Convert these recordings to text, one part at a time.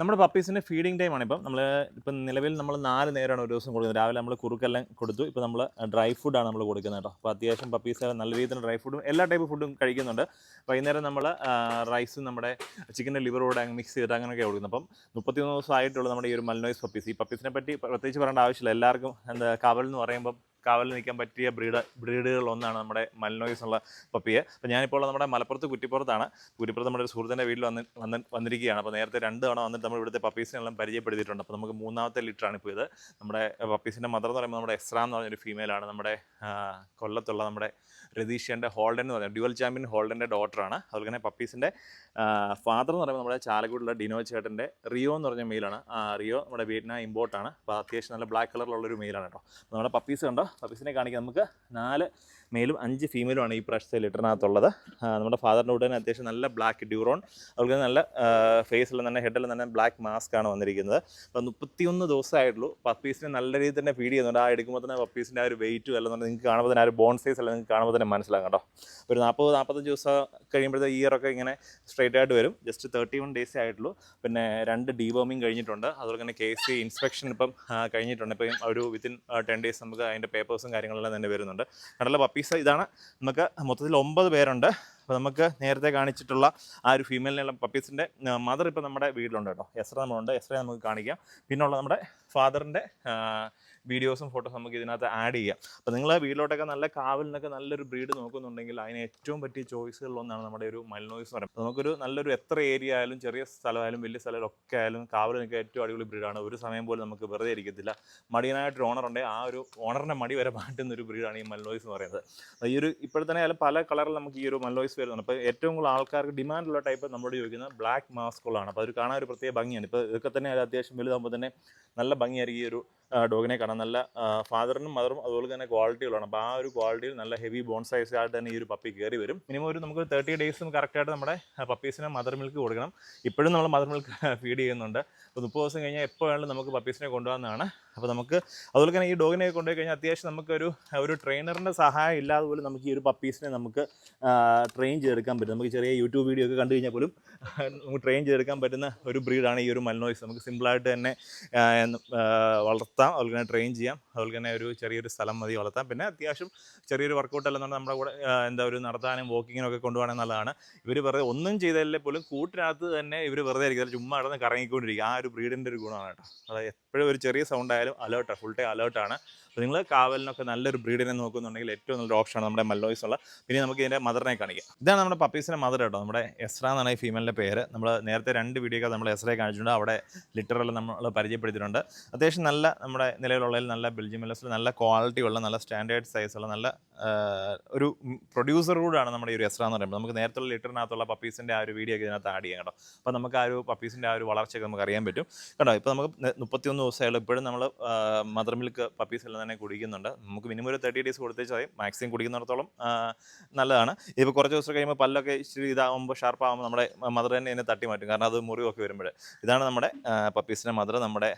നമ്മുടെ പപ്പീസിന്റെ ഫീഡിങ് ടൈമാണ് ഇപ്പം നമ്മൾ ഇപ്പം നിലവിൽ നമ്മൾ നാല് നേരമാണ് ഒരു ദിവസം കൊടുക്കുന്നത്. രാവിലെ നമ്മൾ കുറുക്കെല്ലാം കൊടുത്തു. ഇപ്പോൾ നമ്മൾ ഡ്രൈ ഫുഡാണ് നമ്മൾ കൊടുക്കുന്നത് കേട്ടോ. അപ്പോൾ അത്യാവശ്യം പപ്പീസ് നല്ല രീതിയിൽ ഡ്രൈ ഫുഡും എല്ലാ ടൈപ്പ് ഫുഡും കഴിക്കുന്നുണ്ട്. വൈകുന്നേരം നമ്മൾ റൈസും നമ്മുടെ ചിക്കന്റെ ലിവറോടെ അങ്ങ് മിക്സ് ചെയ്തിട്ട് അങ്ങനെയൊക്കെ കൊടുക്കുന്നത്. അപ്പം മുപ്പത്തിമൂന്ന് ദിവസം ആയിട്ടുള്ള നമ്മുടെ ഈ ഒരു മൽനോയ്സ് പപ്പീസ് ഈ പപ്പീസിനെ പറ്റി പ്രത്യേകിച്ച് പറയേണ്ട ആവശ്യമില്ല. എല്ലാവർക്കും എന്താ കവൽ എന്ന് പറയുമ്പം കാവലിൽ നിൽക്കാൻ പറ്റിയ ബ്രീഡ് ബ്രീഡുകളിൽ ഒന്നാണ് നമ്മുടെ മൽനോയിസ് ഉള്ള പപ്പിയെ. അപ്പോൾ ഞാനിപ്പോൾ നമ്മുടെ മലപ്പുറത്ത് കുറ്റിപ്പുറത്താണ്. കുറ്റിപ്പുറത്ത് നമ്മുടെ ഒരു സുഹൃത്തിന്റെ വീട്ടിൽ വന്ന് വന്ന് വന്നിരിക്കുകയാണ്. അപ്പോൾ നേരത്തെ രണ്ട് തവണ വന്നിട്ട് നമ്മൾ ഇവിടുത്തെ പപ്പീസിനെല്ലാം പരിചയപ്പെടുത്തിയിട്ടുണ്ട്. അപ്പോൾ നമുക്ക് മൂന്നാമത്തെ ലിറ്ററാണ് ഇപ്പോൾ ഇത്. നമ്മുടെ പപ്പീസിന്റെ മദർ എന്ന് പറയുമ്പോൾ നമ്മുടെ എസ്ര എന്ന് പറഞ്ഞൊരു ഫീമെയിലാണ് നമ്മുടെ കൊല്ലത്തുള്ള നമ്മുടെ രതീഷന്റെ ഹോൾഡൻ എന്ന് പറയുന്നത് ഡ്യുവൽ ചാമ്പ്യൻ ഹോൾഡന്റെ ഡോട്ടറാണ് അതുപോലെ തന്നെ പപ്പീസിന്റെ ഫാദർ എന്ന് പറയുമ്പോൾ നമ്മുടെ ചാലക്കുടിയുള്ള ഡിനോ ചേട്ടന്റെ റിയോ എന്ന് പറഞ്ഞ മെയിലാണ് റിയോ നമ്മുടെ വിയറ്റ്നാം ഇമ്പോർട്ടാണ്. അപ്പോൾ അത്യാവശ്യം നല്ല ബ്ലാക്ക് കളറിലുള്ളൊരു മെയിലാണ് കേട്ടോ. നമ്മുടെ പപ്പീസ് കണ്ടോ? പപ്പീസിനെ കാണിക്കാം. നമുക്ക് നാല് മെയിലും അഞ്ച് ഫീമെയിലുമാണ് ഈ പ്രാവശ്യത്തെ ലിറ്ററിനകത്തുള്ളത്. നമ്മുടെ ഫാദറിന്റെ തന്നെ അത്യാവശ്യം നല്ല ബ്ലാക്ക് ഡ്യൂറോൺ അതുപോലെ നല്ല ഫേസിലും തന്നെ ഹെഡിലും തന്നെ ബ്ലാക്ക് മാസ്ക് ആണ് വന്നിരിക്കുന്നത്. അപ്പോൾ മുപ്പത്തിയൊന്ന് ദിവസമായിട്ടുള്ളൂ പപ്പീസിനെ നല്ല രീതിയിൽ തന്നെ ഫീഡ് ചെയ്യുന്നുണ്ട്. ആ എടുക്കുമ്പോൾ തന്നെ പപ്പീസിന്റെ ആ ഒരു വെയിറ്റും അല്ലെന്നുണ്ടെങ്കിൽ നിങ്ങൾക്ക് കാണുമ്പോൾ തന്നെ ആ ഒരു ബോൺ സൈസ് അല്ല നിങ്ങൾക്ക് കാണുമ്പോൾ തന്നെ മനസ്സിലാകും കേട്ടോ. ഒരു നാൽപ്പത് നാൽപ്പത്തഞ്ച് ദിവസം കഴിയുമ്പോഴത്തെ ഇയറൊക്കെ ഇങ്ങനെ സ്ട്രൈറ്റ് ആയിട്ട് വരും. ജസ്റ്റ് തേർട്ടി വൺ ഡേയ്സേ ആയിട്ടുള്ളൂ. പിന്നെ രണ്ട് ഡീബോമിങ് കഴിഞ്ഞിട്ടുണ്ട്. അതുപോലെ തന്നെ കെ സി ഇൻസ്പെക്ഷൻ ഇപ്പം കഴിഞ്ഞിട്ടുണ്ട്. ഇപ്പം ഒരു വിത്തിൻ ടെൻ ഡേയ്സ് നമുക്ക് അതിന്റെ പേപ്പേഴ്സും കാര്യങ്ങളെല്ലാം തന്നെ വരുന്നുണ്ട്. കടല പപ്പീസ് ഇതാണ്. നമുക്ക് മൊത്തത്തിൽ ഒമ്പത് പേരുണ്ട്. അപ്പോൾ നമുക്ക് നേരത്തെ കാണിച്ചിട്ടുള്ള ആ ഒരു ഫീമെയിലിനുള്ള പപ്പീസിന്റെ മദർ ഇപ്പോൾ നമ്മുടെ വീട്ടിലുണ്ട് കേട്ടോ. എസ്ര നമ്മളുണ്ട്. എസ്രയെ നമുക്ക് കാണിക്കാം. പിന്നുള്ള നമ്മുടെ ഫാദറിന്റെ വീഡിയോസും ഫോട്ടോസും നമുക്ക് ഇതിനകത്ത് ആഡ് ചെയ്യാം. അപ്പോൾ നിങ്ങൾ വീട്ടിലോട്ടൊക്കെ നല്ല കാവലിനൊക്കെ നല്ലൊരു ബ്രീഡ് നോക്കുന്നുണ്ടെങ്കിൽ അതിന് ഏറ്റവും പറ്റിയ ചോയ്സുകളിലൊന്നാണ് നമ്മുടെ ഒരു മൽനോയ്സ് എന്ന് പറയുന്നത്. നമുക്കൊരു നല്ലൊരു എത്ര ഏരിയ ആയാലും ചെറിയ സ്ഥലമായാലും വലിയ സ്ഥലമായാലും ഒക്കെ ആയാലും കാവലിനൊക്കെ ഏറ്റവും അടിപൊളി ബ്രീഡാണ് ഒരു സമയം പോലും നമുക്ക് വെറുതെ ഇരിക്കത്തില്ല. മടിയനായിട്ടൊരു ഓണർ ഉണ്ട്. ആ ഒരു ഓണറിന്റെ മടി വരെ മാറ്റുന്ന ഒരു ബ്രീഡാണ് ഈ മൽനോയ്സ് എന്ന് പറയുന്നത്. ഈ ഒരു ഇപ്പോഴത്തന്നെ ആയാലും പല കളറിൽ നമുക്ക് ഈ ഒരു മൽനോയ്സ് വരുന്നുണ്ട്. അപ്പോൾ ഏറ്റവും കൂടുതൽ ആൾക്കാർക്ക് ഡിമാൻഡുള്ള ടൈപ്പ് നമ്മളോട് ചോദിക്കുന്നത് ബ്ലാക്ക് മാസ്കുകളാണ് അപ്പോൾ അത് കാണാൻ ഒരു പ്രത്യേക ഭംഗിയാണ്. ഇപ്പോൾ ഇതൊക്കെ തന്നെ അത് അത്യാവശ്യം വലുതാകുമ്പോൾ തന്നെ നല്ല ഭംഗിയായിരിക്കും ഈ ഒരു ഡോഗിനെ കാണാൻ. നല്ല ഫാദറിനും മദറും അതുപോലെ തന്നെ ക്വാളിറ്റികളാണ്. അപ്പോൾ ആ ഒരു ക്വാളിറ്റിയിൽ നല്ല ഹെവി ബോൺ സൈസ് ആയിട്ട് തന്നെ ഈ ഒരു പപ്പി കയറി വരും. മിനിമം ഒരു നമുക്ക് തേർട്ടി ഡേയ്സും കറക്റ്റായിട്ട് നമ്മുടെ പപ്പീസിനെ മദർ മിൽക്ക് കൊടുക്കണം. ഇപ്പോഴും നമ്മൾ മദർ മിൽക്ക് ഫീഡ് ചെയ്യുന്നുണ്ട്. അപ്പോൾ മുപ്പത് ദിവസം കഴിഞ്ഞാൽ എപ്പോൾ വേണമെങ്കിലും നമുക്ക് പപ്പീസിനെ കൊണ്ടുപോകുന്നതാണ് അപ്പോൾ നമുക്ക് അതുപോലെ തന്നെ ഈ ഡോഗിനെ കൊണ്ടുപോയി കഴിഞ്ഞാൽ അത്യാവശ്യം നമുക്കൊരു ഒരു ട്രെയിനറിന്റെ സഹായം ഇല്ലാതെ പോലും നമുക്ക് ഈ ഒരു പപ്പീസിനെ നമുക്ക് ട്രെയിൻ ചെയ്തെടുക്കാൻ പറ്റും. നമുക്ക് ചെറിയ യൂട്യൂബ് വീഡിയോ ഒക്കെ കണ്ടു കഴിഞ്ഞാൽ പോലും നമുക്ക് ട്രെയിൻ ചെയ്തെടുക്കാൻ പറ്റുന്ന ഒരു ബ്രീഡാണ് ഈ ഒരു മൽനോയ്സ്. നമുക്ക് സിമ്പിളായിട്ട് തന്നെ വളർത്താം. അതുപോലെ തന്നെ ട്രെയിൻ ചെയ്യാം. അതുപോലെ തന്നെ ഒരു ചെറിയൊരു സ്ഥലം മതി വളർത്താം. പിന്നെ അത്യാവശ്യം ചെറിയൊരു വർക്കൗട്ട് അല്ലെന്നുണ്ടെങ്കിൽ നമ്മുടെ കൂടെ എന്താ ഒരു നടത്താനും വാക്കിങ്ങിനും ഒക്കെ കൊണ്ടുപോകണം നല്ലതാണ്. ഇവർ വെറുതെ ഒന്നും ചെയ്താലേ പോലും കൂട്ടിനകത്ത് തന്നെ ഇവർ വെറുതെ ഇരിക്കില്ല ചുമ്മാ നടന്ന് കറങ്ങിക്കൊണ്ടിരിക്കും. ആ ഒരു ബ്രീഡിന്റെ ഒരു ഗുണമാണ് കേട്ടോ. അതായത് എപ്പോഴും ഒരു ചെറിയ സൗണ്ട് ആയാലും അലേർട്ടാണ് ഫുൾ ടൈം അലേർട്ടാണ് അപ്പോൾ നിങ്ങൾ കാവലിനൊക്കെ നല്ലൊരു ബ്രീഡിനെ നോക്കുന്നുണ്ടെങ്കിൽ ഏറ്റവും നല്ലൊരു ഓപ്ഷനാണ് നമ്മുടെ മല്ലോയ്സ് ഉള്ള പിന്നെ നമുക്ക് ഇതിന്റെ മദറിനെ കാണിക്കാം. ഇതാണ് നമ്മുടെ പപ്പീസിന്റെ മദർ കേട്ടോ. നമ്മുടെ എസ്ര എന്നാണ് ഈ ഫീമെയിലിന്റെ പേര്. നമ്മൾ നേരത്തെ രണ്ട് വീഡിയോ നമ്മൾ എസ്രയെ കാണിച്ചിട്ടുണ്ട്. അവിടെ ലിറ്ററെല്ലാം നമ്മൾ പരിചയപ്പെടുത്തിയിട്ടുണ്ട്. അത്യാവശ്യം നല്ല നമ്മുടെ നിലവിലുള്ളതിൽ നല്ല ബെൽജിയം നല്ല ക്വാളിറ്റി ഉള്ള നല്ല സ്റ്റാൻഡേർഡ് സൈസുള്ള നല്ല ഒരു പ്രൊഡ്യൂസർ കൂടാണ് നമ്മുടെ ഈ ഒരു എസ്ര എന്ന് പറയുമ്പോൾ നമുക്ക് നേരത്തെ ലിറ്ററിനകത്തുള്ള പപ്പീസിന്റെ ആ ഒരു വീഡിയോ ഒക്കെ ഇതിനകത്ത് ആഡ് ചെയ്യാം കേട്ടോ. അപ്പോൾ നമുക്ക് ആ ഒരു പപ്പീസിന്റെ ആ ഒരു വളർച്ചയൊക്കെ നമുക്ക് അറിയാൻ പറ്റും. കേട്ടോ ഇപ്പോൾ നമുക്ക് മുപ്പത്തിയൊന്ന് ദിവസമായാലും ഇപ്പോഴും നമ്മൾ മദർ മിൽക്ക് പപ്പീസ് എല്ലാം തന്നെ കുടിക്കുന്നുണ്ട്. നമുക്ക് മിനിമം ഒരു തേർട്ടി ഡേയ്സ് കൊടുത്തേച്ചാൽ മതി മാക്സിമം കുടിക്കുന്നിടത്തോളം നല്ലതാണ്. ഇപ്പോൾ കുറച്ച് ദിവസം കഴിയുമ്പോൾ പല്ലൊക്കെ ഇച്ചിരി ഇതാകുമ്പോൾ ഷാർപ്പാകുമ്പോൾ നമ്മുടെ മദർ തന്നെ ഇതിനെ തട്ടി മാറ്റും. കാരണം അത് മുറിവൊക്കെ വരുമ്പോൾ ഇതാണ് നമ്മുടെ പപ്പീസിന്റെ മദർ നമ്മുടെ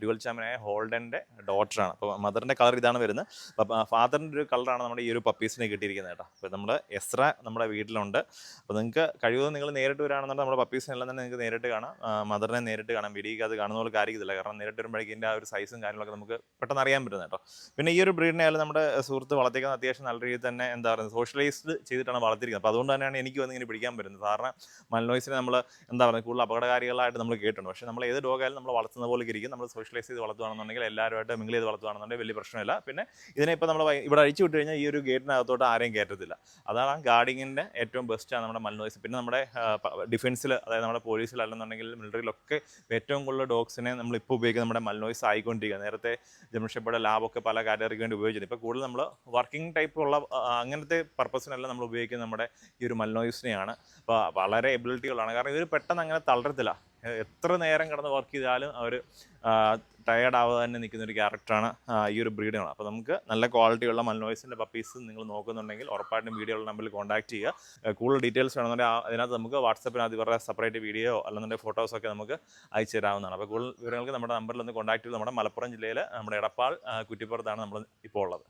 ഡ്യുവൽ ചാമ്പ്യനായ ഹോൾഡന്റെ ഡോട്ടറാണ് അപ്പോൾ മദറിന്റെ കളർ ഇതാണ് വരുന്നത്. ഫാദറിന്റെ ഒരു കളറാണ് നമ്മുടെ ഈ ഒരു പപ്പീസിനെ കിട്ടിയിരിക്കുന്നത് കേട്ടോ. അപ്പോൾ നമ്മുടെ എസ്ര നമ്മുടെ വീട്ടിലുണ്ട്. അപ്പോൾ നിങ്ങൾക്ക് കഴിവതും നിങ്ങൾ നേരിട്ട് വരാണെന്നുണ്ടെങ്കിൽ നമ്മുടെ പപ്പീസിനെല്ലാം തന്നെ നിങ്ങൾക്ക് നേരിട്ട് കാണാം. മദറിനെ നേരിട്ട് കാണാം. വീഡിയോക്ക് അത് കാണുന്ന പോലെ കാര്യത്തില്ല കാരണം നേരിട്ട് വരുമ്പോഴേക്കും ഇതിന്റെ ആ ഒരു സൈസും കാര്യങ്ങളൊക്കെ നമുക്ക് പെട്ടെന്ന് അറിയാൻ പറ്റുന്നത് കേട്ടോ. പിന്നെ ഈ ഒരു ബ്രീഡിനെ ആയാലും നമ്മുടെ സുഹൃത്ത് വളർത്തിക്കുന്ന അത്യാവശ്യം നല്ല രീതിയിൽ തന്നെ എന്താ പറയുക സോഷ്യലൈസ്ഡ് ചെയ്തിട്ടാണ് വളർത്തിയിരിക്കുന്നത്. അപ്പോൾ അതുകൊണ്ട് തന്നെയാണ് എനിക്ക് വന്ന് ഇങ്ങനെ പിടിക്കാൻ പറ്റുന്നത്. കാരണം മൽനോയ്സിനെ നമ്മൾ എന്താ പറയുക കൂടുതൽ അപകടകാരികളായിട്ട് നമ്മൾ കേട്ടിട്ടുണ്ട്. പക്ഷേ നമ്മൾ ഏത് ഡോഗായാലും നമ്മൾ വളർത്തുന്ന പോലെ ഇരിക്കും. നമ്മൾ സോഷ്യലൈസ് ചെയ്ത് വളർത്തുകയാണെന്നുണ്ടെങ്കിൽ എല്ലാവരുമായിട്ട് മിങ്കിൾ ചെയ്ത് വളർത്തുകയാണെന്നുണ്ടെങ്കിൽ വലിയ പ്രശ്നമില്ല. പിന്നെ ഇതിനെ ഇപ്പോൾ നമ്മൾ ഇവിടെ അഴിച്ചു വിട്ട് ഈ ഒരു ഗേറ്റിനകത്തോട്ട് ആരെയും കയറ്റത്തില്ല. അതാണ് ആ ഗാർഡിങ്ങിന്റെ ഏറ്റവും ബെസ്റ്റാണ് നമ്മുടെ മൽനോയ്സ്. പിന്നെ നമ്മുടെ ഡിഫൻസിൽ അതായത് നമ്മുടെ പോലീസിൽ അല്ലെന്നുണ്ടെങ്കിൽ മിലിറ്ററിയിലൊക്കെ ഏറ്റവും കൂടുതൽ ഡോഗ്സിനെ നമ്മൾ ഇപ്പോൾ ഉപയോഗിക്കുന്നത് നമ്മുടെ മൽനോയ്സ് ആയിക്കൊണ്ടിരിക്കുക നേരത്തെ ജംഷപ്പയുടെ ലാബൊക്കെ പല കാറ്റഗറിക്ക് വേണ്ടി ഉപയോഗിച്ചത് ഇപ്പോൾ കൂടുതൽ നമ്മൾ വർക്കിംഗ് ടൈപ്പ് ഉള്ള അങ്ങനത്തെ പർപ്പസിനെല്ലാം നമ്മൾ ഉപയോഗിക്കുന്നത് നമ്മുടെ ഈ ഒരു മൽനോയ്സിനെയാണ്. അപ്പോൾ വളരെ എബിലിറ്റികളാണ് കാരണം ഇവർ പെട്ടെന്ന് അങ്ങനെ തളരത്തില്ല. എത്ര നേരം കിടന്ന് വർക്ക് ചെയ്താലും അവർ ടയേർഡ് ആവാതെ തന്നെ നിൽക്കുന്ന ഒരു ക്യാരക്ടറാണ് ഈ ഒരു ബ്രീഡിനാണ് അപ്പോൾ നമുക്ക് നല്ല ക്വാളിറ്റിയുള്ള മൽനോയ്സിന്റെ പപ്പീസ് നിങ്ങൾ നോക്കുന്നുണ്ടെങ്കിൽ ഉറപ്പായിട്ടും വീഡിയോ നമ്പറിൽ കോൺടാക്ട് ചെയ്യുക. കൂടുതൽ ഡീറ്റെയിൽസ് വേണമെന്നുണ്ടെങ്കിൽ അതിനകത്ത് നമുക്ക് വാട്സപ്പിനകത്ത് ഇവരുടെ സെപ്പറേറ്റ് വീഡിയോ അല്ലെന്നുണ്ടെങ്കിൽ ഫോട്ടോസൊക്കെ നമുക്ക് അയച്ചു തരാവുന്നതാണ്. അപ്പോൾ കൂടുതൽ വിവരങ്ങൾക്ക് നമ്മുടെ നമ്പറിൽ ഒന്ന് കോൺടാക്ട് ചെയ്ത് നമ്മുടെ മലപ്പുറം ജില്ലയിൽ നമ്മുടെ എടപ്പാൾ കുറ്റിപ്പുറത്താണ് നമ്മൾ ഇപ്പോൾ ഉള്ളത്.